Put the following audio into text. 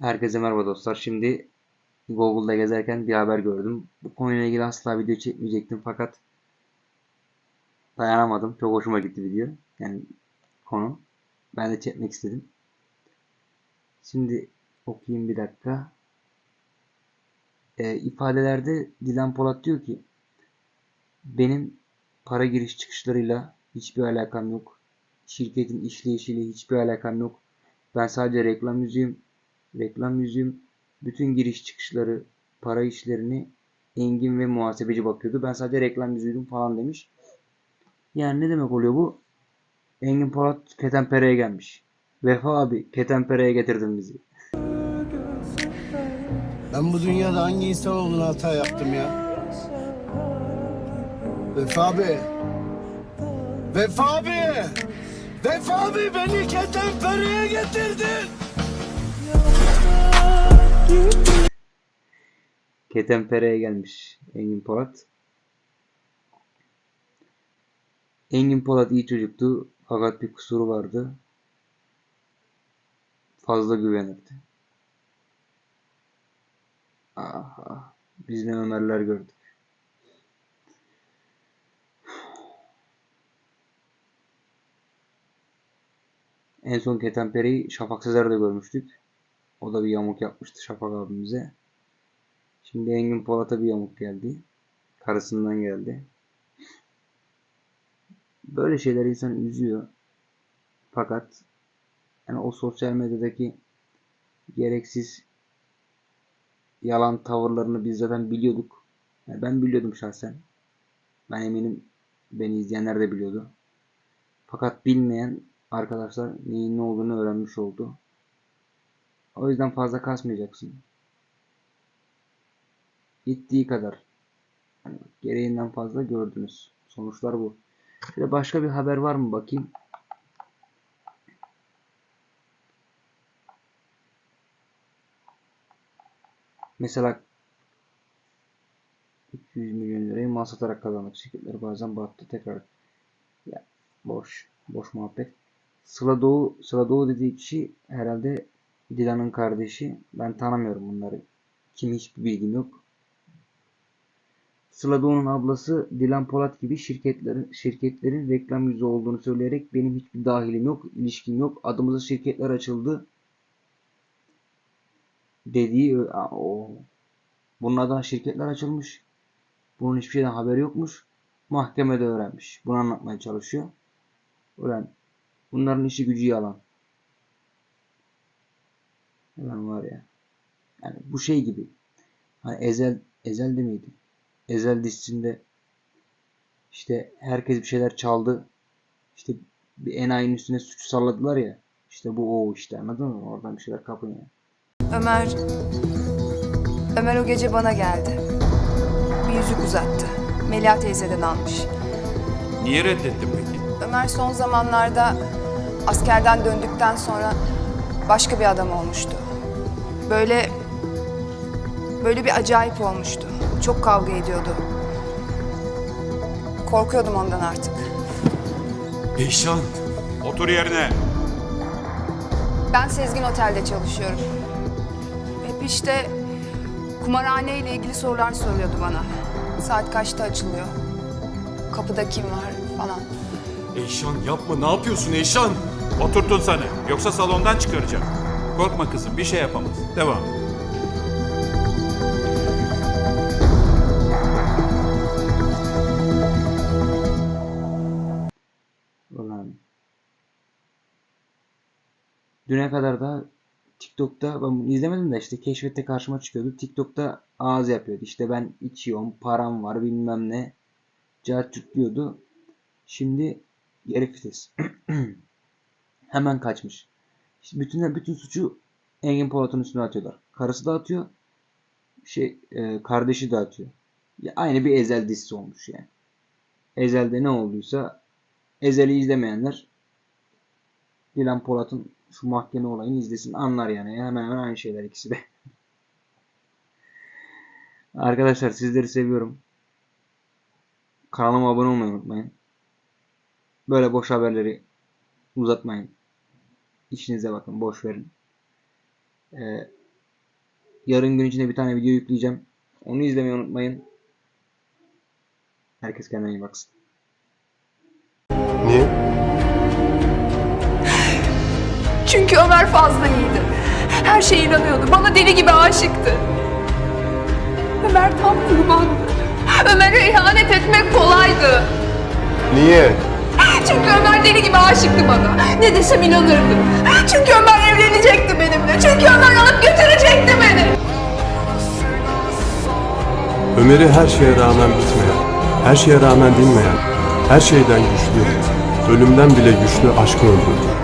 Herkese merhaba dostlar. Şimdi Google'da gezerken bir haber gördüm. Bu konuyla ilgili asla video çekmeyecektim fakat dayanamadım. Çok hoşuma gitti video. Yani konu. Ben de çekmek istedim. Şimdi okuyayım bir dakika. Ee, ifadelerde Dilan Polat diyor ki benim para giriş çıkışlarıyla hiçbir alakam yok. Şirketin işleyişiyle hiçbir alakam yok. Ben sadece reklam yüzüyüm. Reklam yüzüyüm. Bütün giriş çıkışları, para işlerini Engin ve muhasebeci bakıyordu. Ben sadece reklam yüzüydüm falan demiş. Yani ne demek oluyor bu? Engin Polat Ketenpere'ye gelmiş. Vefa abi Ketenpere'ye getirdin bizi. Ben bu dünyada hangi insan olduğunu hata yaptım ya? Vefa abi. Vefa abi. Vefa abi beni Ketenpere'ye getirdin. Ketenpere'ye gelmiş Engin Polat. Engin Polat iyi çocuktu fakat bir kusuru vardı. Fazla güvenirdi. Ah, ah. Biz ne Ömerler gördük. En son Ketenpere'yi Şafak Sezer'de görmüştük. O da bir yamuk yapmıştı Şafak abimize. Şimdi Engin Polat'a bir yamuk geldi. Karısından geldi. Böyle şeyler insanı üzüyor. Fakat yani o sosyal medyadaki gereksiz yalan tavırlarını biz zaten biliyorduk. Yani ben biliyordum şahsen. Ben eminim beni izleyenler de biliyordu. Fakat bilmeyen arkadaşlar neyin ne olduğunu öğrenmiş oldu. O yüzden fazla kasmayacaksın. Gittiği kadar. Yani gereğinden fazla gördünüz. Sonuçlar bu. Şöyle başka bir haber var mı bakayım. Mesela 200 milyon lirayı mal satarak kazandık. Şirketler bazen battı tekrar. Ya boş. Boş muhabbet. Sıla Doğu, Sıla Doğu dediği kişi herhalde Dilan'ın kardeşi. Ben tanımıyorum bunları. Kim hiçbir bilgim yok. Sıla Doğu'nun ablası Dilan Polat gibi şirketlerin şirketlerin reklam yüzü olduğunu söyleyerek benim hiçbir dahilim yok, ilişkim yok. Adımıza şirketler açıldı dediği o bunun adına şirketler açılmış. Bunun hiçbir şeyden haberi yokmuş. Mahkemede öğrenmiş. Bunu anlatmaya çalışıyor. Ulan bunların işi gücü yalan. Ulan var ya. Yani bu şey gibi. Hani Ezel Ezel de miydi? Ezel dizisinde işte herkes bir şeyler çaldı. İşte bir enayinin üstüne suçu salladılar ya. İşte bu o işte anladın mı? Oradan bir şeyler kapın ya. Ömer... Ömer o gece bana geldi. Bir yüzük uzattı. Melia teyzeden almış. Niye reddettin peki? Ömer son zamanlarda askerden döndükten sonra başka bir adam olmuştu. Böyle... Böyle bir acayip olmuştu. Çok kavga ediyordu. Korkuyordum ondan artık. Eyşan. Otur yerine. Ben Sezgin Otel'de çalışıyorum. Hep işte kumarhane ile ilgili sorular soruyordu bana. Saat kaçta açılıyor? Kapıda kim var falan. Eyşan yapma ne yapıyorsun Eyşan? Oturtun sana. Yoksa salondan çıkaracağım. Korkma kızım bir şey yapamaz. Devam. Ulan. Düne kadar da TikTok'ta ben bunu izlemedim de işte keşfette karşıma çıkıyordu. TikTok'ta ağız yapıyordu. İşte ben içiyorum, param var bilmem ne. Cahçurt diyordu. Şimdi geri vites. Hemen kaçmış. İşte bütün bütün suçu Engin Polat'ın üstüne atıyorlar. Karısı da atıyor. Şey e, kardeşi de atıyor. Ya aynı bir Ezel dizisi olmuş yani. Ezel'de ne olduysa Ezel'i izlemeyenler Dilan Polat'ın şu mahkeme olayını izlesin anlar yani. Hemen hemen aynı şeyler ikisi de. Arkadaşlar sizleri seviyorum. Kanalıma abone olmayı unutmayın. Böyle boş haberleri uzatmayın. İşinize bakın. Boş verin. Ee, yarın gün içinde bir tane video yükleyeceğim. Onu izlemeyi unutmayın. Herkes kendine iyi baksın. Niye? Çünkü Ömer fazla iyiydi. Her şeye inanıyordu. Bana deli gibi aşıktı. Ömer tam kurbandı. Ömer'e ihanet etmek kolaydı. Niye? Çünkü Ömer deli gibi aşıktı bana. Ne desem inanırdı. Çünkü Ömer evlenecekti benimle. Çünkü Ömer alıp götürecekti beni. Ömer'i her şeye rağmen bitmeyen, her şeye rağmen dinmeyen, her şeyden güçlü, ölümden bile güçlü aşkı öldürdü.